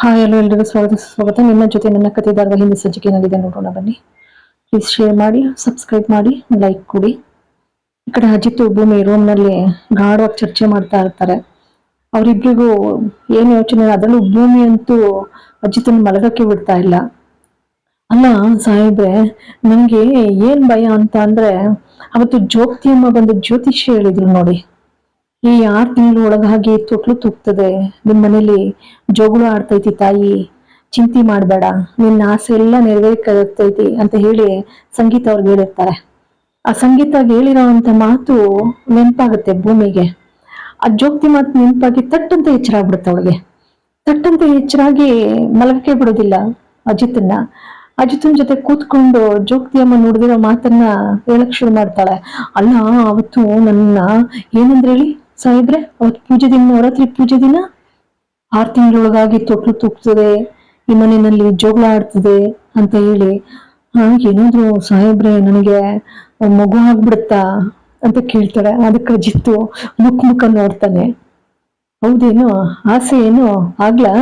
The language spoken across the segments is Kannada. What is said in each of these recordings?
ಹಾಯ್ ಎಲ್ಲೋ ಎಲ್ಲರಿಗೂ ಸ್ವಾಗತ ಸ್ವಾಗತ. ನಿಮ್ಮ ಜೊತೆ ನನ್ನ ಕತೆ ಹಿಂದಿ ಏನಾಗಿದೆ ನೋಡೋಣ, ಬನ್ನಿ. ಪ್ಲೀಸ್ ಶೇರ್ ಮಾಡಿ ಸಬ್ಸ್ಕ್ರೈಬ್ ಮಾಡಿ ಲೈಕ್ ಕೊಡಿ. ಈ ಕಡೆ ಅಜಿತ್ ಭೂಮಿ ರೂಮ್ನಲ್ಲಿ ಗಾಢವಾಗಿ ಚರ್ಚೆ ಮಾಡ್ತಾ ಇರ್ತಾರೆ. ಅವರಿಬ್ರಿಗೂ ಏನು ಯೋಚನೆ ಅದರಲ್ಲೂ ಭೂಮಿ ಅಂತೂ ಅಜಿತನ ಮಲಗಕ್ಕೆ ಬಿಡ್ತಾ ಇಲ್ಲ. ಅಲ್ಲ ಸಾಹೇಬ್ರೆ ನನಗೆ ಏನು ಭಯ ಅಂತ ಅಂದರೆ, ಅವತ್ತು ಜ್ಯೋತಿ ಅಮ್ಮ ಬಂದು ಜ್ಯೋತಿಷ್ಯ ಹೇಳಿದ್ರು ನೋಡಿ. ಈ ಆರು ತಿಂಗಳು ಒಳಗಾಗಿ ತೊಟ್ಲು ತೂಗ್ತದೆ. ನಿಮ್ ಮನೇಲಿ ಜೋಗುಳು ಆಡ್ತೈತಿ ತಾಯಿ, ಚಿಂತೆ ಮಾಡಬೇಡ. ನಿನ್ನ ಆಸೆ ಎಲ್ಲ ನೆರವೇರ್ಕೈತಿ ಅಂತ ಹೇಳಿ ಸಂಗೀತ ಅವ್ರಿಗೆ ಹೇಳಿರ್ತಾರೆ. ಆ ಸಂಗೀತ ಹೇಳಿರೋಂತ ಮಾತು ನೆನಪಾಗುತ್ತೆ ಭೂಮಿಗೆ. ಆ ಜೋಗ್ತಿ ಮಾತು ನೆನಪಾಗಿ ತಟ್ಟಂತ ಎಚ್ಚರ ಆಗ್ಬಿಡುತ್ತೆ ಅವಳಿಗೆ. ತಟ್ಟಂತ ಎಚ್ಚರಾಗಿ ಮಲಗಕ್ಕೆ ಬಿಡೋದಿಲ್ಲ ಅಜಿತನ್ನ. ಅಜಿತನ್ ಜೊತೆ ಕೂತ್ಕೊಂಡು ಜೋಕ್ತಿ ಅಮ್ಮ ನುಡಿದಿರೋ ಮಾತನ್ನ ಹೇಳಕ್ ಶುರು ಮಾಡ್ತಾಳೆ. ಅಲ್ಲ, ಅವತ್ತು ನನ್ನ ಏನಂದ್ರೆ ಹೇಳಿ ಸಾಯಿದ್ರೆ ಅವತ್ತು ಪೂಜೆ ದಿನ, ನವರಾತ್ರಿ ಪೂಜೆ ದಿನ ಆರು ತಿಂಗಳೊಳಗಾಗಿ ತೊಟ್ಲು ತುಪ್ತದೆ ಈ ಮನೆಯಲ್ಲಿ ಜೋಗಳ ಆಡ್ತದೆ ಅಂತ ಹೇಳಿ ಏನಾದ್ರು ಸಾಹೇಬ್ರೆ, ನನಗೆ ಮಗು ಆಗ್ಬಿಡುತ್ತಾ? ಅಂತ ಕೇಳ್ತಾಳೆ ಅದಕ್ಕೆ ಜಿತ್ತು ಮುಖ ಮುಖ ನೋಡ್ತಾನೆ. ಹೌದೇನು? ಆಸೆ ಏನು? ಆಗ್ಲಾ?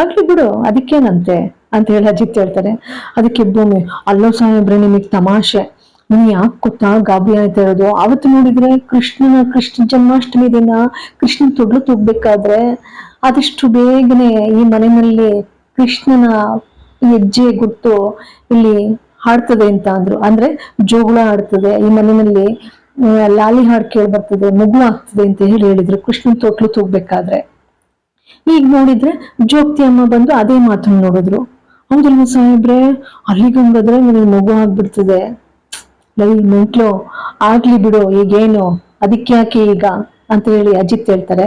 ಆಗ್ಲಿ ಬಿಡು, ಅದಕ್ಕೇನಂತೆ? ಅಂತ ಹೇಳಿ ಅಜಿತ್ ಹೇಳ್ತಾರೆ ಅದಕ್ಕೆ ಭೂಮಿ, ಅಲ್ಲೋ ಸಾಹೇಬ್ರೆ, ನಿಮಗೆ ತಮಾಷೆ. ನೀನ್ ಯಾಕೆ ಗೊತ್ತಾ ಗಾಬರಿ ಆಯ್ತಾ ಇರೋದು ಅವತ್ತು ನೋಡಿದ್ರೆ ಕೃಷ್ಣನ ಕೃಷ್ಣ ಜನ್ಮಾಷ್ಟಮಿ ದಿನ ಕೃಷ್ಣ ತೊಡ್ಲು ತೂಗ್ಬೇಕಾದ್ರೆ ಆದಷ್ಟು ಬೇಗನೆ ಈ ಮನೆಯಲ್ಲಿ ಕೃಷ್ಣನ ಹೆಜ್ಜೆ ಗುರ್ತು ಇಲ್ಲಿ ಹಾಡ್ತದೆ ಅಂತ ಅಂದ್ರು. ಅಂದ್ರೆ ಜೋಗುಳ ಆಡ್ತದೆ ಈ ಮನೆಯಲ್ಲಿ ಲಾಲಿ ಹಾಡ್ ಕೇಳಿ ಬರ್ತದೆ ಮಗು ಆಗ್ತದೆ ಅಂತ ಹೇಳಿ ಹೇಳಿದ್ರು ಕೃಷ್ಣನ್ ತೊಟ್ಲು ತೂಗ್ಬೇಕಾದ್ರೆ. ಈಗ ನೋಡಿದ್ರೆ ಜೋಗ್ತಿ ಅಮ್ಮ ಬಂದು ಅದೇ ಮಾತನ್ನು ನೋಡಿದ್ರು. ಹೌದಲ್ವ ಸಾಹೇಬ್ರೆ? ಅಲ್ಲಿಗೆ ನನಗೆ ಮಗು ಆಗ್ಬಿಡ್ತದೆ. ಲೈ ಮೆಂಟ್ಲು, ಆಗ್ಲಿ ಬಿಡು, ಈಗೇನು? ಅದಕ್ಕೆ ಯಾಕೆ ಈಗ? ಅಂತ ಹೇಳಿ ಅಜಿತ್ ಹೇಳ್ತಾರೆ.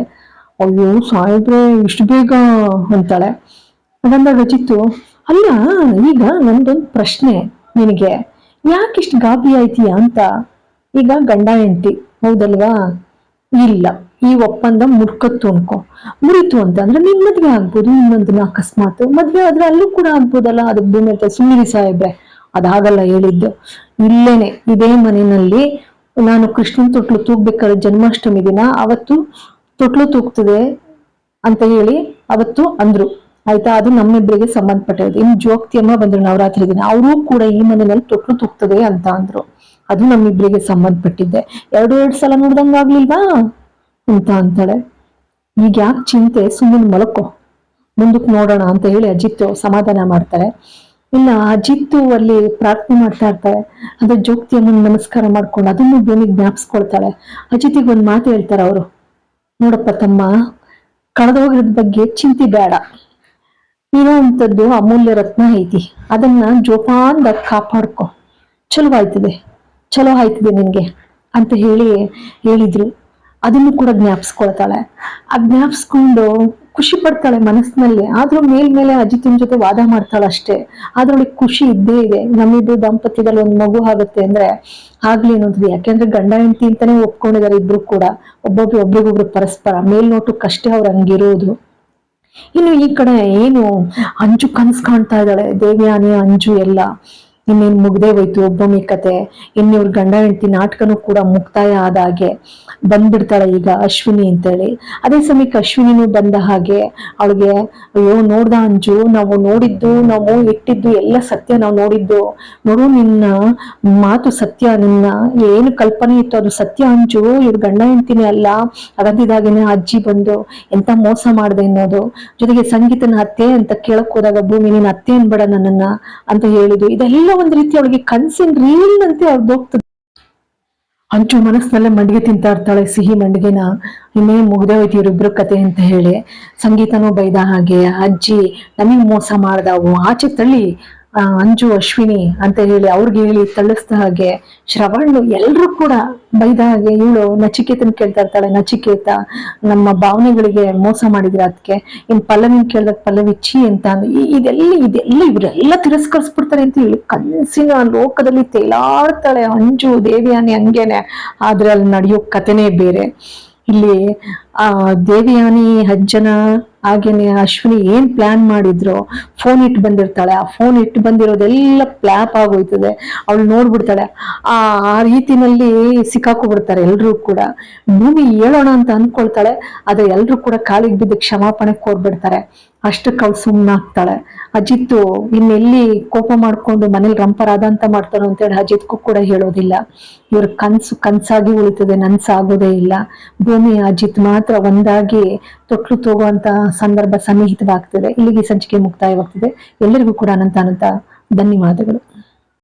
ಅಯ್ಯೋ, ಸಾಹೇಬ್ರೆ, ಇಷ್ಟು ಬೇಗ ಅಂತಾಳೆ. ಅದಂದಾಗ ಅಜಿತ್ತು, ಅಲ್ಲ, ಈಗ ನಂದೊಂದು ಪ್ರಶ್ನೆ ನಿನಗೆ. ಯಾಕೆ ಇಷ್ಟು ಗಾಬರಿ ಆಯ್ತೀಯ ಅಂತ? ಈಗ ಗಂಡ ಹೆಂಡತಿ, ಹೌದಲ್ವಾ? ಇಲ್ಲ, ಈ ಒಪ್ಪಂದ ಮುರ್ಕತ್ತು ಅನ್ಕೋ. ಮುರಿತು ಅಂತ ಅಂದ್ರೆ ನಿನ್ ಮದ್ವೆ ಆಗ್ಬೋದು, ಇನ್ನೊಂದಿನ ಅಕಸ್ಮಾತ್. ಮದ್ವೆ ಆದ್ರೆ ಅಲ್ಲೂ ಕೂಡ ಆಗ್ಬೋದಲ್ಲ? ಅದಕ್ಕೆ ಸುಮ್ಮನೆ ಸಾಹೇಬ್ರೆ. ಅದಾಗಲ್ಲ ಹೇಳಿದ್ದು. ಇಲ್ಲೇನೆ, ಇದೇ ಮನೆಯಲ್ಲಿ ನಾನು ಕೃಷ್ಣನ್ ತೊಟ್ಲು ತೂಗ್ಬೇಕಾದ್ರೆ ಜನ್ಮಾಷ್ಟಮಿ ದಿನ, ಅವತ್ತು ತೊಟ್ಲು ತೂಗ್ತದೆ ಅಂತ ಹೇಳಿ ಅವತ್ತು ಅಂದ್ರು. ಆಯ್ತಾ? ಅದು ನಮ್ಮಿಬ್ಬರಿಗೆ ಸಂಬಂಧಪಟ್ಟಿರೋದು ಇನ್ ಜೋಕ್ತಿ ಅಮ್ಮ ಬಂದ್ರು ನವರಾತ್ರಿ ದಿನ. ಅವರು ಕೂಡ ಈ ಮನೆಯಲ್ಲಿ ತೊಟ್ಲು ತೂಗ್ತದೆ ಅಂತ ಅಂದ್ರು. ಅದು ನಮ್ಮಿಬ್ಬರಿಗೆ ಸಂಬಂಧಪಟ್ಟಿದ್ದೆ. ಎರಡು ಎರಡು ಸಲ ನೋಡ್ದಂಗಾಗ್ಲಿಲ್ವಾ ಅಂತ ಅಂತಾಳೆ. ಈಗ ಯಾಕೆ ಚಿಂತೆ? ಸುಮ್ಮನೆ ಮಲಕೋ. ಮುಂದಕ್ಕೆ ನೋಡೋಣ ಅಂತ ಹೇಳಿ ಅಜಿತ್ ಸಮಾಧಾನ ಮಾಡ್ತಾರೆ. ಇಲ್ಲ ಅಜಿತ್ತು ಅಲ್ಲಿ ಪ್ರಾರ್ಥನೆ ಮಾಡ್ತಾ ಇರ್ತಾಳೆ ಅಂದ್ರೆ ಜೋಗ್ತಿ ನಮಸ್ಕಾರ ಮಾಡ್ಕೊಂಡು ಅದನ್ನು ಭೂಮಿಗೆ ಜ್ಞಾಪಿಸ್ಕೊಳ್ತಾಳೆ. ಅಜಿತಿಗೆ ಒಂದ್ ಮಾತು ಹೇಳ್ತಾರೆ ಅವರು. ನೋಡಪ್ಪ ತಮ್ಮ ಕಳೆದೋಗಿರೋದ್ ಬಗ್ಗೆ ಚಿಂತೆ ಬೇಡ. ಇರೋವಂಥದ್ದು ಅಮೂಲ್ಯ ರತ್ನ ಐತಿ. ಅದನ್ನ ಜೋಪಾನ್ದಾಗ ಕಾಪಾಡ್ಕೊ. ಚಲೋ ಆಯ್ತದೆ. ಚಲೋ ಆಯ್ತದೆ ನಿನ್ಗೆ ಅಂತ ಹೇಳಿ ಹೇಳಿದ್ರು. ಅದನ್ನು ಕೂಡ ಜ್ಞಾಪಿಸ್ಕೊಳ್ತಾಳೆ. ಆ ಜ್ಞಾಪಿಸ್ಕೊಂಡು ಖುಷಿ ಪಡ್ತಾಳೆ ಮನಸ್ಸಿನಲ್ಲಿ. ಆದ್ರೂ ಮೇಲ್ಮೇಲೆ ಅಜಿತಿನ್ ಜೊತೆ ವಾದ ಮಾಡ್ತಾಳೆ ಅಷ್ಟೇ. ಅದ್ರೊಳಗೆ ಖುಷಿ ಇದ್ದೇ ಇದೆ. ನಮ್ಮಿಬ್ರು ದಾಂಪತ್ಯದಲ್ಲಿ ಒಂದು ಮಗು ಆಗುತ್ತೆ ಅಂದ್ರೆ ಆಗ್ಲಿ ಅನ್ನೋದು. ಯಾಕೆಂದ್ರೆ ಗಂಡ ಹೆಂಡತಿ ಅಂತಾನೆ ಒಪ್ಕೊಂಡಿದ್ದಾರೆ ಇಬ್ರು ಕೂಡ. ಒಬ್ಬೊಬ್ರು ಒಬ್ರಿಗೊಬ್ರು ಪರಸ್ಪರ. ಮೇಲ್ನೋಟಕ್ಕಷ್ಟೇ ಅವ್ರು ಹಂಗಿರೋದು. ಇನ್ನು ಈ ಕಡೆ ಏನು ಅಂಜು ಕನ್ಸ್ ಕಾಣ್ತಾ ಇದ್ದಾಳೆ. ದೇವ್ಯಾನಿ, ಅಂಜು ಎಲ್ಲ. ಇನ್ನೇನ್ ಮುಗ್ದೇ ಹೋಯ್ತು, ಒಬ್ಬೊಮ್ಮೆ ಕತೆ. ಇನ್ನಿವ್ರ ಗಂಡ ಹೆಂಡತಿ ನಾಟಕನೂ ಕೂಡ ಮುಕ್ತಾಯ ಆದ ಹಾಗೆ ಬಂದ್ಬಿಡ್ತಾಳೆ ಈಗ ಅಶ್ವಿನಿ ಅಂತೇಳಿ. ಅದೇ ಸಮಯಕ್ಕೆ ಅಶ್ವಿನಿನೂ ಬಂದ ಹಾಗೆ ಅವಳಿಗೆ, ಅಯ್ಯೋ, ನೋಡ್ದ ಅಂಜು, ನಾವು ನೋಡಿದ್ದು, ನಾವು ಇಟ್ಟಿದ್ದು ಎಲ್ಲ ಸತ್ಯ ನಾವು ನೋಡಿದ್ದು. ನೋಡು, ನಿನ್ನ ಮಾತು ಸತ್ಯ, ನಿನ್ನ ಏನು ಕಲ್ಪನೆ ಇತ್ತು ಅದು ಸತ್ಯ ಅಂಜು, ಇವ್ರ ಗಂಡ ಹೆಂಡ್ತಿನೇ ಅಲ್ಲ ಅಗದಿದಾಗೇನೆ ಅಜ್ಜಿ ಬಂದು ಎಂತ ಮೋಸ ಮಾಡಿದೆ ಅನ್ನೋದು. ಜೊತೆಗೆ ಸಂಗೀತನ ಅತ್ತೆ ಅಂತ ಕೇಳಕ್ ಹೋದಾಗ ಭೂಮಿ ನೀನ್ ಅತ್ತೆ ಅನ್ಬೇಡ ನನ್ನನ್ನ, ಅಂತ ಹೇಳಿದ್ದು. ಇದೆಲ್ಲ ಒಂದ್ ರೀತಿ ಅವಳಿಗೆ ಕನ್ಸಿನ್ ರೀಲ್ ಅಂತೆ ಅವ್ರದ್ದು ಹೋಗ್ತದೆ ಅಂಚು ಮನಸ್ಸಿನಲ್ಲೇ ಮಂಡಿಗೆ ತಿಂತಾ ಇರ್ತಾಳೆ ಸಿಹಿ ಮಂಡಿಗೆನ. ಇನ್ನೇ ಮುಗ್ದೇ ಹೋಯ್ತು ಇವ್ರಿಬ್ರು ಕತೆ ಅಂತ ಹೇಳಿ. ಸಂಗೀತನೂ ಬೈದ ಹಾಗೆ, ಅಜ್ಜಿ, ನಮಗ್ ಮೋಸ ಮಾಡ್ದವು ಆಚೆ ತಳ್ಳಿ. ಅಂಜು, ಅಶ್ವಿನಿ ಅಂತ ಹೇಳಿ ಅವ್ರಿಗೆ ಹೇಳಿ ತಳ್ಳಿಸ್ದ ಹಾಗೆ ಶ್ರವಣ್ಣು ಎಲ್ರು ಕೂಡ ಬೈದ ಹಾಗೆ ಇವಳು ನಚಿಕೇತನ್ ಕೇಳ್ತಾ ಇರ್ತಾಳೆ, ನಚಿಕೇತ, ನಮ್ಮ ಭಾವನೆಗಳಿಗೆ ಮೋಸ ಮಾಡಿದ್ರೆ ಅದಕ್ಕೆ ಇನ್ ಪಲ್ಲವಿನ್ ಕೇಳ್ದಾಗ ಪಲ್ಲವಿ ಚಿ ಅಂತ ಇದೆಲ್ಲ ಇದೆಲ್ಲ ಇವರೆಲ್ಲ ತಿರಸ್ಕರಿಸ್ಬಿಡ್ತಾರೆ ಅಂತ ಹೇಳಿ ಕನಸಿನ ಲೋಕದಲ್ಲಿ ತೇಲಾಡ್ತಾಳೆ ಅಂಜು, ದೇವಿಯಾನಿ ಹಂಗೇನೆ. ಆದ್ರೆ ಅಲ್ಲಿ ನಡೆಯೋ ಕಥೆನೇ ಬೇರೆ. ಇಲ್ಲಿ, ಆ, ದೇವಿಯಾನಿ ಅಜ್ಜನ ಹಾಗೇನೆ ಅಶ್ವಿನಿ ಏನ್ ಪ್ಲಾನ್ ಮಾಡಿದ್ರು ಫೋನ್ ಇಟ್ಟು ಬಂದಿರ್ತಾಳೆ. ಆ ಫೋನ್ ಇಟ್ಟು ಬಂದಿರೋದೆಲ್ಲ ಪ್ಲಾಪ್ ಆಗೋಯ್ತದೆ. ಅವಳು ನೋಡ್ಬಿಡ್ತಾಳೆ. ಆ ಆ ರೀತಿನಲ್ಲಿ ಸಿಕ್ಕಾಕೊಬಿಡ್ತಾರೆ ಎಲ್ರೂ ಕೂಡ. ಭೂಮಿ ಹೇಳೋಣ ಅಂತ ಅನ್ಕೊಳ್ತಾಳೆ. ಆದ್ರೆ ಎಲ್ರೂ ಕೂಡ ಕಾಲಿಗೆ ಬಿದ್ದು ಕ್ಷಮಾಪಣೆ ಕೋರ್ಬಿಡ್ತಾರೆ. ಅಷ್ಟಕ್ಕೆ ಅವಳು ಸುಮ್ಮನಾಗ್ತಾಳೆ ಅಜಿತ್ತು ಇನ್ನೆಲ್ಲಿ ಕೋಪ ಮಾಡ್ಕೊಂಡು ಮನೇಲಿ ರಂಪರಾಧ ಅಂತ ಮಾಡ್ತಾರೋ ಅಂತೇಳಿ ಅಜಿತ್ಗೂ ಕೂಡ ಹೇಳೋದಿಲ್ಲ. ಇವ್ರ ಕನ್ಸು ಕನ್ಸಾಗಿ ಉಳಿತದೆ, ನನ್ಸಾಗೋದೇ ಇಲ್ಲ. ಭೂಮಿ ಅಜಿತ್ ಮಾತ್ರ ಒಂದಾಗಿ ತೊಟ್ಲು ತೋಗುವಂತ ಸಂದರ್ಭ ಸನ್ನಿಹಿತವಾಗ್ತದೆ. ಇಲ್ಲಿಗೆ ಸಂಚಿಕೆ ಮುಕ್ತಾಯವಾಗ್ತದೆ. ಎಲ್ಲರಿಗೂ ಕೂಡ ಅನಂತ ಅನಂತ ಧನ್ಯವಾದಗಳು.